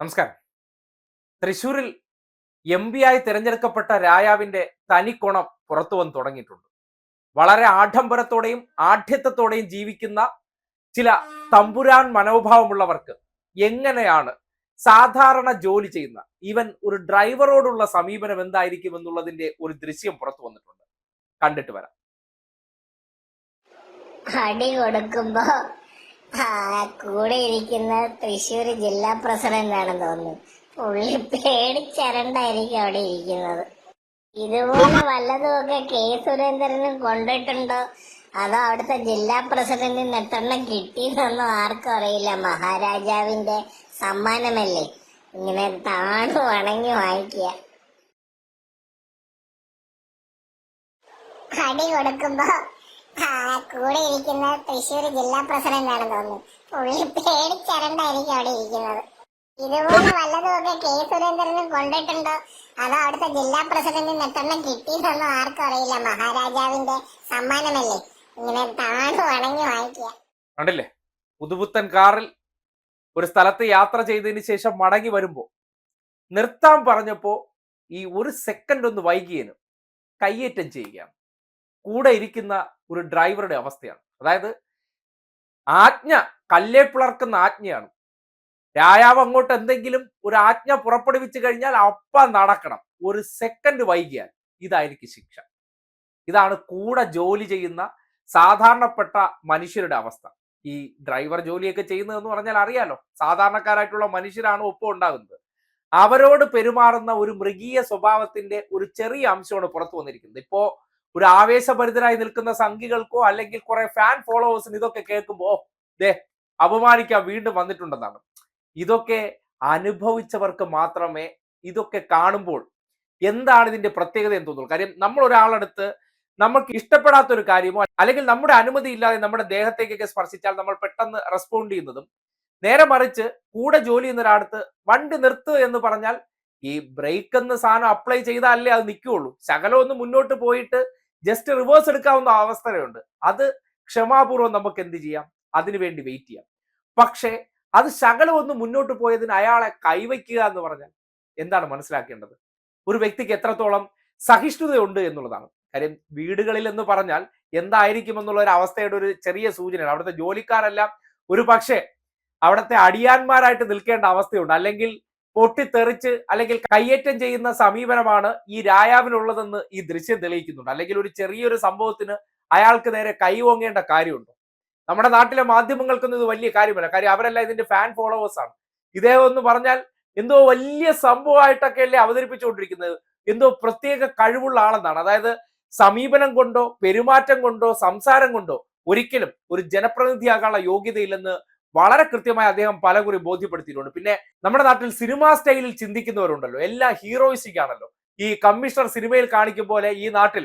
നമസ്കാരം. തൃശൂരിൽ M P ആയി തിരഞ്ഞെടുക്കപ്പെട്ട രായാവിന്റെ തനിക്കുണം പുറത്തു വന്ന് തുടങ്ങിയിട്ടുണ്ട്. വളരെ ആഡംബരത്തോടെയും ആഢ്യത്വത്തോടെയും ജീവിക്കുന്ന ചില തമ്പുരാൻ മനോഭാവമുള്ളവർക്ക് എങ്ങനെയാണ് സാധാരണ ജോലി ചെയ്യുന്ന ഈവൻ ഒരു ഡ്രൈവറോടുള്ള സമീപനം എന്തായിരിക്കും എന്നുള്ളതിന്റെ ഒരു ദൃശ്യം പുറത്തു വന്നിട്ടുണ്ട്. കണ്ടിട്ട് വരാം. കൊടുക്കുമ്പോ കൂടെ ഇരിക്കുന്ന തൃശ്ശൂർ ജില്ലാ പ്രസിഡന്റ് ആണെന്ന് തോന്നുന്നു. പുള്ളി പേടിച്ചരണ്ടായിരിക്കും അവിടെ ഇരിക്കുന്നത്. ഇതുപോലെ വല്ലതുമൊക്കെ കെ സുരേന്ദ്രനും കൊണ്ടിട്ടുണ്ടോ? അതോ അവിടുത്തെ ജില്ലാ പ്രസിഡന്റിന് എത്രണ്ണം കിട്ടിയെന്നൊന്നും ആർക്കും അറിയില്ല. മഹാരാജാവിന്റെ സമ്മാനമല്ലേ? ഇങ്ങനെ താണു വണങ്ങി വാങ്ങിക്കുക. അടി കൊടുക്കുമ്പോ കൂടെ ഇരിക്കുന്ന തൃശ്ശൂർ ജില്ലാ പ്രസിഡന്റ് ആണെന്ന് തോന്നുന്നു. പുള്ളി പേടിച്ചരണ്ടായിരിക്കും അവിടെ ഇരിക്കുന്നത്. ഇതുപോലെ വല്ലതുമൊക്കെ കെ സുരേന്ദ്രനും കൊണ്ടിട്ടുണ്ടോ? അതോ അവിടുത്തെ ജില്ലാ പ്രസിഡന്റിന് എത്രണ്ണം കിട്ടിയതെന്നോ ആർക്കും അറിയില്ല. മഹാരാജാവിന്റെ സമ്മാനമല്ലേ? ഇങ്ങനെ താണു വണങ്ങി വാങ്ങിക്കുക. കണ്ടില്ലേ? പുതുപുത്തൻ കാറിൽ ഒരു സ്ഥലത്ത് യാത്ര ചെയ്തതിന് ശേഷം മടങ്ങി വരുമ്പോൾ നിർത്താൻ പറഞ്ഞപ്പോൾ ഈ ഒരു സെക്കൻഡ് ഒന്ന് വൈകിയനും കയ്യേറ്റം ചെയ്യുകയാണ്. കൂടെ ഇരിക്കുന്ന ഒരു ഡ്രൈവറുടെ അവസ്ഥയാണ്. അതായത് ആജ്ഞ കല്ലേ പിളർക്കുന്ന ആജ്ഞയാണ്. രായാവ് അങ്ങോട്ട് എന്തെങ്കിലും ഒരു ആജ്ഞ പുറപ്പെടുവിച്ചു കഴിഞ്ഞാൽ അപ്പ നടക്കണം. ഒരു സെക്കൻഡ് വൈകിയാൽ ഇതായിരിക്കും ശിക്ഷ. ഇതാണ് കൂടെ ജോലി ചെയ്യുന്ന സാധാരണപ്പെട്ട മനുഷ്യരുടെ അവസ്ഥ. ഈ ഡ്രൈവർ ജോലിയൊക്കെ ചെയ്യുന്നതെന്ന് പറഞ്ഞാൽ അറിയാലോ സാധാരണക്കാരായിട്ടുള്ള മനുഷ്യരാണ് ഒപ്പം ഉണ്ടാകുന്നത്. അവരോട് പെരുമാറുന്ന ഒരു മൃഗീയ സ്വഭാവത്തിന്റെ ഒരു ചെറിയ അംശമാണ് പുറത്തു വന്നിരിക്കുന്നത്. ഇപ്പോ ഒരു ആവേശഭരിതരായി നിൽക്കുന്ന സംഘികൾക്കോ അല്ലെങ്കിൽ കുറെ ഫാൻ ഫോളോവേഴ്സിന് ഇതൊക്കെ കേൾക്കുമ്പോ ദേ അപമാനിക്കാൻ വീണ്ടും വന്നിട്ടുണ്ടെന്നാണ്. ഇതൊക്കെ അനുഭവിച്ചവർക്ക് മാത്രമേ ഇതൊക്കെ കാണുമ്പോൾ എന്താണ് ഇതിന്റെ പ്രത്യേകത എന്ന് തോന്നുള്ളൂ. കാര്യം നമ്മൾ ഒരാളടുത്ത് നമ്മൾക്ക് ഇഷ്ടപ്പെടാത്ത ഒരു കാര്യമോ അല്ലെങ്കിൽ നമ്മുടെ അനുമതി ഇല്ലാതെ നമ്മുടെ ദേഹത്തേക്കൊക്കെ സ്പർശിച്ചാൽ നമ്മൾ പെട്ടെന്ന് റെസ്പോണ്ട് ചെയ്യുന്നതും നേരെ മറിച്ച് കൂടെ ജോലി ചെയ്യുന്ന ഒരാടുത്ത് വണ്ടി നിർത്തുക എന്ന് പറഞ്ഞാൽ ഈ ബ്രേക്ക് എന്ന സാധനം അപ്ലൈ ചെയ്താലേ അത് നിൽക്കുകയുള്ളൂ. ശകലം ഒന്ന് മുന്നോട്ട് പോയിട്ട് ജസ്റ്റ് റിവേഴ്സ് എടുക്കാവുന്ന അവസ്ഥയുണ്ട്. അത് ക്ഷമാപൂർവം നമുക്ക് എന്ത് ചെയ്യാം? അതിനു വേണ്ടി വെയിറ്റ് ചെയ്യാം. പക്ഷേ അത് ശകലം ഒന്ന് മുന്നോട്ട് പോയതിന് അയാളെ കൈവയ്ക്കുക എന്ന് പറഞ്ഞാൽ എന്താണ് മനസ്സിലാക്കേണ്ടത്? ഒരു വ്യക്തിക്ക് എത്രത്തോളം സഹിഷ്ണുതയുണ്ട് എന്നുള്ളതാണ്. കാര്യം വീടുകളിൽ എന്ന് പറഞ്ഞാൽ എന്തായിരിക്കും എന്നുള്ള ഒരു അവസ്ഥയുടെ ഒരു ചെറിയ സൂചനയാണ്. അവിടുത്തെ ജോലിക്കാരെല്ലാം ഒരു പക്ഷേ അവിടുത്തെ അടിയാന്മാരായിട്ട് നിൽക്കേണ്ട അവസ്ഥയുണ്ട്. അല്ലെങ്കിൽ പൊട്ടിത്തെറിച്ച് അല്ലെങ്കിൽ കയ്യേറ്റം ചെയ്യുന്ന സമീപനമാണ് ഈ രായാവിനുള്ളതെന്ന് ഈ ദൃശ്യം തെളിയിക്കുന്നുണ്ട്. അല്ലെങ്കിൽ ഒരു ചെറിയൊരു സംഭവത്തിന് അയാൾക്ക് നേരെ കൈ ഓങ്ങേണ്ട കാര്യമുണ്ടോ. നമ്മുടെ നാട്ടിലെ മാധ്യമങ്ങൾക്കൊന്നും ഇത് വലിയ കാര്യമല്ല. കാര്യം അവരെല്ലാം ഇതിന്റെ ഫാൻ ഫോളോവേഴ്സ് ആണ്. ഇദ്ദേഹം പറഞ്ഞാൽ എന്തോ വലിയ സംഭവമായിട്ടൊക്കെ അല്ലേ അവതരിപ്പിച്ചുകൊണ്ടിരിക്കുന്നത്. എന്തോ പ്രത്യേക കഴിവുള്ള ആളെന്നാണ്. അതായത് സമീപനം കൊണ്ടോ പെരുമാറ്റം കൊണ്ടോ സംസാരം കൊണ്ടോ ഒരിക്കലും ഒരു ജനപ്രതിനിധിയാകാനുള്ള യോഗ്യതയില്ലെന്ന് വളരെ കൃത്യമായി അദ്ദേഹം പലകുറി ബോധ്യപ്പെടുത്തിയിട്ടുണ്ട്. പിന്നെ നമ്മുടെ നാട്ടിൽ സിനിമാ സ്റ്റൈലിൽ ചിന്തിക്കുന്നവരുണ്ടല്ലോ. എല്ലാം ഹീറോയിസ്റ്റിക് ആണല്ലോ ഈ കമ്മീഷണർ സിനിമയിൽ കാണിക്കും പോലെ ഈ നാട്ടിൽ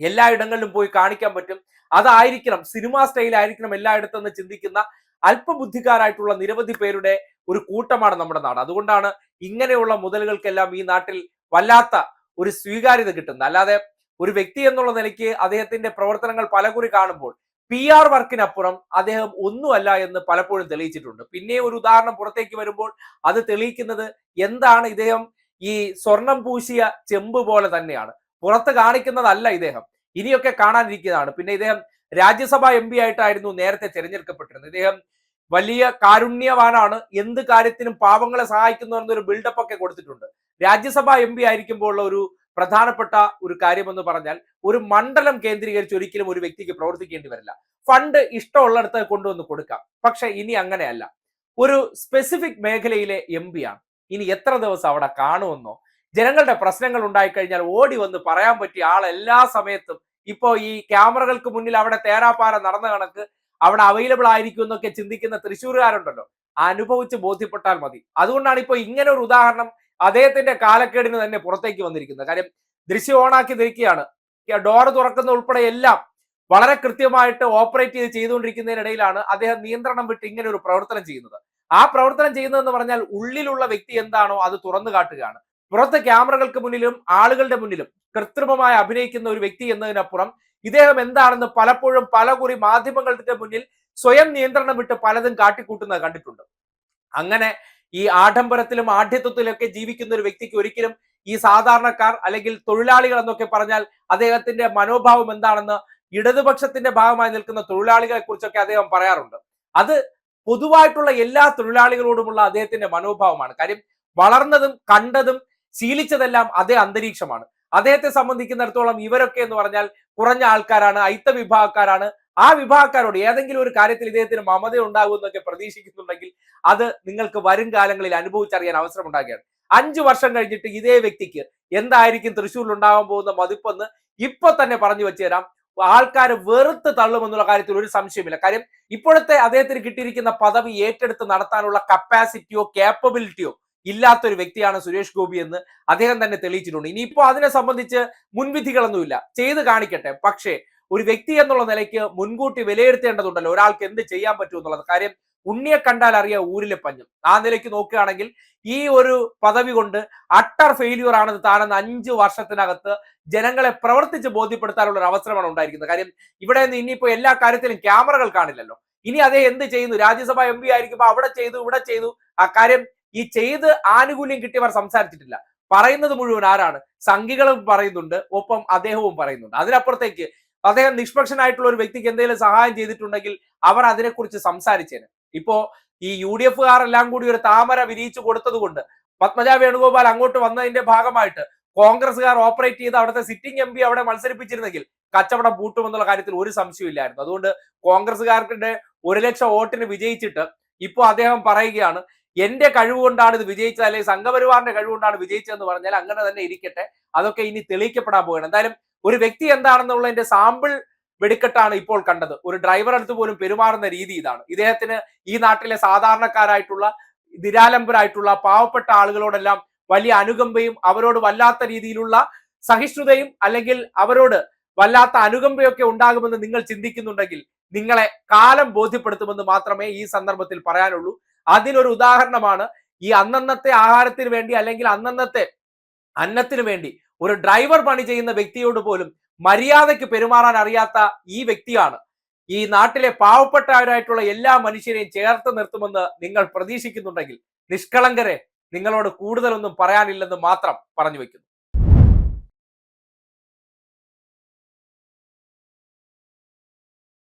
എല്ലാ ഇടങ്ങളിലും പോയി കാണിക്കാൻ പറ്റും. അതായിരിക്കണം സിനിമാ സ്റ്റൈൽ ആയിരിക്കണം എല്ലായിടത്തും എന്ന് ചിന്തിക്കുന്ന അല്പബുദ്ധിക്കാരായിട്ടുള്ള നിരവധി പേരുടെ ഒരു കൂട്ടമാണ് നമ്മുടെ നാട്. അതുകൊണ്ടാണ് ഇങ്ങനെയുള്ള മുതലുകൾക്കെല്ലാം ഈ നാട്ടിൽ വല്ലാത്ത ഒരു സ്വീകാര്യത കിട്ടുന്നത്. അല്ലാതെ ഒരു വ്യക്തി എന്നുള്ള നിലയ്ക്ക് അദ്ദേഹത്തിന്റെ പ്രവർത്തനങ്ങൾ പലകുറി കാണുമ്പോൾ പി ആർ വർക്കിനപ്പുറം അദ്ദേഹം ഒന്നുമല്ല എന്ന് പലപ്പോഴും തെളിയിച്ചിട്ടുണ്ട്. പിന്നെ ഒരു ഉദാഹരണം പുറത്തേക്ക് വരുമ്പോൾ അത് തെളിയിക്കുന്നത് എന്താണ് ഇദ്ദേഹം ഈ സ്വർണം പൂശിയ ചെമ്പ് പോലെ തന്നെയാണ്. പുറത്ത് കാണിക്കുന്നതല്ല ഇദ്ദേഹം. ഇനിയൊക്കെ കാണാനിരിക്കുന്നതാണ്. പിന്നെ ഇദ്ദേഹം രാജ്യസഭാ എം പി ആയിട്ടായിരുന്നു നേരത്തെ തിരഞ്ഞെടുക്കപ്പെട്ടിരുന്നത്. ഇദ്ദേഹം വലിയ കാരുണ്യവാനാണ്. എന്ത് കാര്യത്തിനും പാവങ്ങളെ സഹായിക്കുന്നു എന്നൊരു ബിൽഡപ്പ് ഒക്കെ കൊടുത്തിട്ടുണ്ട്. രാജ്യസഭാ എം പി ആയിരിക്കുമ്പോൾ ഒരു പ്രധാനപ്പെട്ട ഒരു കാര്യമെന്ന് പറഞ്ഞാൽ ഒരു മണ്ഡലം കേന്ദ്രീകരിച്ച് ഒരിക്കലും ഒരു വ്യക്തിക്ക് പ്രവർത്തിക്കേണ്ടി വരില്ല. ഫണ്ട് ഇഷ്ടമുള്ളിടത്ത് കൊണ്ടുവന്ന് കൊടുക്കാം. പക്ഷെ ഇനി അങ്ങനെയല്ല. ഒരു സ്പെസിഫിക് മേഖലയിലെ എം ആണ് ഇനി എത്ര ദിവസം അവിടെ കാണുമെന്നോ ജനങ്ങളുടെ പ്രശ്നങ്ങൾ ഉണ്ടായിക്കഴിഞ്ഞാൽ ഓടി വന്ന് പറയാൻ പറ്റിയ ആൾ എല്ലാ സമയത്തും ഇപ്പോ ഈ ക്യാമറകൾക്ക് മുന്നിൽ അവിടെ തേരാപ്പാര നടന്ന കണക്ക് അവിടെ അവൈലബിൾ ആയിരിക്കും എന്നൊക്കെ ചിന്തിക്കുന്ന തൃശ്ശൂരുകാരുണ്ടല്ലോ അനുഭവിച്ച് ബോധ്യപ്പെട്ടാൽ മതി. അതുകൊണ്ടാണ് ഇപ്പൊ ഇങ്ങനെ ഒരു ഉദാഹരണം അദ്ദേഹത്തിന്റെ കാലക്കേടിന് തന്നെ പുറത്തേക്ക് വന്നിരിക്കുന്നത്. കാര്യം ദൃശ്യം ഓണാക്കി നിൽക്കുകയാണ്. ഡോർ തുറക്കുന്ന ഉൾപ്പെടെ എല്ലാം വളരെ കൃത്യമായിട്ട് ഓപ്പറേറ്റ് ചെയ്ത് ചെയ്തുകൊണ്ടിരിക്കുന്നതിനിടയിലാണ് അദ്ദേഹം നിയന്ത്രണം വിട്ട് ഇങ്ങനെ ഒരു പ്രവർത്തനം ചെയ്യുന്നത്. ആ പ്രവർത്തനം ചെയ്യുന്നതെന്ന് പറഞ്ഞാൽ ഉള്ളിലുള്ള വ്യക്തി എന്താണോ അത് തുറന്നു കാട്ടുകയാണ്. പുറത്ത് ക്യാമറകൾക്ക് മുന്നിലും ആളുകളുടെ മുന്നിലും കൃത്രിമമായി അഭിനയിക്കുന്ന ഒരു വ്യക്തി എന്നതിനപ്പുറം ഇദ്ദേഹം എന്താണെന്ന് പലപ്പോഴും പല കുറി മാധ്യമങ്ങളുടെ മുന്നിൽ സ്വയം നിയന്ത്രണം വിട്ട് പലതും കാട്ടിക്കൂട്ടുന്നത് കണ്ടിട്ടുണ്ട്. അങ്ങനെ ഈ ആഡംബരത്തിലും ആഢ്യത്വത്തിലും ഒക്കെ ജീവിക്കുന്ന ഒരു വ്യക്തിക്ക് ഒരിക്കലും ഈ സാധാരണക്കാർ അല്ലെങ്കിൽ തൊഴിലാളികൾ എന്നൊക്കെ പറഞ്ഞാൽ അദ്ദേഹത്തിന്റെ മനോഭാവം എന്താണെന്ന് ഇടതുപക്ഷത്തിന്റെ ഭാഗമായി നിൽക്കുന്ന തൊഴിലാളികളെ കുറിച്ചൊക്കെ അദ്ദേഹം പറയാറുണ്ട്. അത് പൊതുവായിട്ടുള്ള എല്ലാ തൊഴിലാളികളോടുമുള്ള അദ്ദേഹത്തിന്റെ മനോഭാവമാണ്. കാര്യം വളർന്നതും കണ്ടതും ശീലിച്ചതെല്ലാം അതേ അന്തരീക്ഷമാണ്. അദ്ദേഹത്തെ സംബന്ധിക്കുന്നിടത്തോളം ഇവരൊക്കെ എന്ന് പറഞ്ഞാൽ കുറഞ്ഞ ആൾക്കാരാണ് അയിത്ത വിഭാഗക്കാരാണ്. ആ വിഭാഗക്കാരോട് ഏതെങ്കിലും ഒരു കാര്യത്തിൽ ഇദ്ദേഹത്തിന് മമത ഉണ്ടാകും എന്നൊക്കെ പ്രതീക്ഷിക്കുന്നുണ്ടെങ്കിൽ അത് നിങ്ങൾക്ക് വരും കാലങ്ങളിൽ അനുഭവിച്ചറിയാൻ അവസരം ഉണ്ടാകുകയാണ്. അഞ്ചു വർഷം കഴിഞ്ഞിട്ട് ഇതേ വ്യക്തിക്ക് എന്തായിരിക്കും തൃശ്ശൂരിൽ ഉണ്ടാകാൻ പോകുന്ന മതിപ്പെന്ന് ഇപ്പൊ തന്നെ പറഞ്ഞു വെച്ചു തരാം. ആൾക്കാർ വെറുത്ത് തള്ളുമെന്നുള്ള കാര്യത്തിൽ ഒരു സംശയമില്ല കാര്യം ഇപ്പോഴത്തെ അദ്ദേഹത്തിന് കിട്ടിയിരിക്കുന്ന പദവി ഏറ്റെടുത്ത് നടത്താനുള്ള കപ്പാസിറ്റിയോ കേപ്പബിലിറ്റിയോ ഇല്ലാത്തൊരു വ്യക്തിയാണ് സുരേഷ് ഗോപി എന്ന് അദ്ദേഹം തന്നെ തെളിയിച്ചിട്ടുണ്ട്. ഇനിയിപ്പോ അതിനെ സംബന്ധിച്ച് മുൻവിധികളൊന്നുമില്ല. ചെയ്ത് കാണിക്കട്ടെ. പക്ഷേ ഒരു വ്യക്തി എന്നുള്ള നിലയ്ക്ക് മുൻകൂട്ടി വിലയിരുത്തേണ്ടതുണ്ടല്ലോ. ഒരാൾക്ക് എന്ത് ചെയ്യാൻ പറ്റും എന്നുള്ളത്. കാര്യം ഉണ്ണിയെ കണ്ടാൽ അറിയാം ഊരിലെ പഞ്ഞു. ആ നിലയ്ക്ക് നോക്കുകയാണെങ്കിൽ ഈ ഒരു പദവി കൊണ്ട് അട്ടർ ഫെയിലിയർ ആണെന്ന് താനെന്ന് അഞ്ച് വർഷത്തിനകത്ത് ജനങ്ങളെ പ്രവർത്തിച്ച് ബോധ്യപ്പെടുത്താനുള്ള ഒരു അവസരമാണ് ഉണ്ടായിരിക്കുന്നത്. കാര്യം ഇവിടെ നിന്ന് ഇനിയിപ്പോ എല്ലാ കാര്യത്തിലും ക്യാമറകൾ കാണില്ലല്ലോ. ഇനി അതേ എന്ത് ചെയ്യുന്നു? രാജ്യസഭ എം പി ആയിരിക്കുമ്പോൾ അവിടെ ചെയ്തു ഇവിടെ ചെയ്തു. ആ കാര്യം ഈ ചെയ്ത് ആനുകൂല്യം കിട്ടിയവർ സംസാരിച്ചിട്ടില്ല. പറയുന്നത് മുഴുവൻ ആരാണ്? സംഘികളും പറയുന്നുണ്ട് ഒപ്പം അദ്ദേഹവും പറയുന്നുണ്ട്. അതിനപ്പുറത്തേക്ക് അദ്ദേഹം നിഷ്പക്ഷനായിട്ടുള്ള ഒരു വ്യക്തിക്ക് എന്തെങ്കിലും സഹായം ചെയ്തിട്ടുണ്ടെങ്കിൽ അവർ അതിനെക്കുറിച്ച് സംസാരിച്ചേനെ. ഇപ്പോ ഈ യു ഡി എഫുകാർ എല്ലാം കൂടി ഒരു താമര വിരിയിച്ചു കൊടുത്തതുകൊണ്ട് പത്മജ വേണുഗോപാൽ അങ്ങോട്ട് വന്നതിന്റെ ഭാഗമായിട്ട് കോൺഗ്രസ്സുകാർ ഓപ്പറേറ്റ് ചെയ്ത് അവിടുത്തെ സിറ്റിംഗ് എം പി അവിടെ മത്സരിപ്പിച്ചിരുന്നെങ്കിൽ കച്ചവടം പൂട്ടുമെന്നുള്ള കാര്യത്തിൽ ഒരു സംശയമില്ലായിരുന്നു അതുകൊണ്ട് കോൺഗ്രസ്സുകാർക്ക് ഒരു ലക്ഷം വോട്ടിന് വിജയിച്ചിട്ട് ഇപ്പോ അദ്ദേഹം പറയുകയാണ് എന്റെ കഴിവ് കൊണ്ടാണ് ഇത് വിജയിച്ചത് അല്ലെങ്കിൽ സംഘപരിവാറിന്റെ കഴിവ് കൊണ്ടാണ് വിജയിച്ചതെന്ന് പറഞ്ഞാൽ അങ്ങനെ തന്നെ ഇരിക്കട്ടെ അതൊക്കെ ഇനി തെളിയിക്കപ്പെടാൻ പോവുകയാണ് എന്തായാലും ഒരു വ്യക്തി എന്താണെന്നുള്ളതിന്റെ സാമ്പിൾ വെടിക്കെട്ടാണ് ഇപ്പോൾ കണ്ടത്. ഒരു ഡ്രൈവർ അടുത്ത് പോലും പെരുമാറുന്ന രീതി ഇതാണ്. ഇദ്ദേഹത്തിന് ഈ നാട്ടിലെ സാധാരണക്കാരായിട്ടുള്ള നിരാലംബരായിട്ടുള്ള പാവപ്പെട്ട ആളുകളോടെല്ലാം വലിയ അനുകമ്പയും അവരോട് വല്ലാത്ത രീതിയിലുള്ള സഹിഷ്ണുതയും അല്ലെങ്കിൽ അവരോട് വല്ലാത്ത അനുകമ്പയൊക്കെ ഉണ്ടാകുമെന്ന് നിങ്ങൾ ചിന്തിക്കുന്നുണ്ടെങ്കിൽ നിങ്ങളെ കാലം ബോധ്യപ്പെടുത്തുമെന്ന് മാത്രമേ ഈ സന്ദർഭത്തിൽ പറയാനുള്ളൂ. അതിനൊരു ഉദാഹരണമാണ് ഈ അന്നന്നത്തെ ആഹാരത്തിന് വേണ്ടി അല്ലെങ്കിൽ അന്നന്നത്തെ അന്നത്തിന് വേണ്ടി ഒരു ഡ്രൈവർ പണി ചെയ്യുന്ന വ്യക്തിയോട് പോലും മര്യാദയ്ക്ക് പെരുമാറാൻ അറിയാത്ത ഈ വ്യക്തിയാണ്. ഈ നാട്ടിലെ പാവപ്പെട്ടവരായിട്ടുള്ള എല്ലാ മനുഷ്യരെയും ചേർത്ത് നിർത്തുമെന്ന് നിങ്ങൾ പ്രതീക്ഷിക്കുന്നുണ്ടെങ്കിൽ നിഷ്കളങ്കരെ നിങ്ങളോട് കൂടുതലൊന്നും പറയാനില്ലെന്ന് മാത്രം പറഞ്ഞു വെക്കുന്നു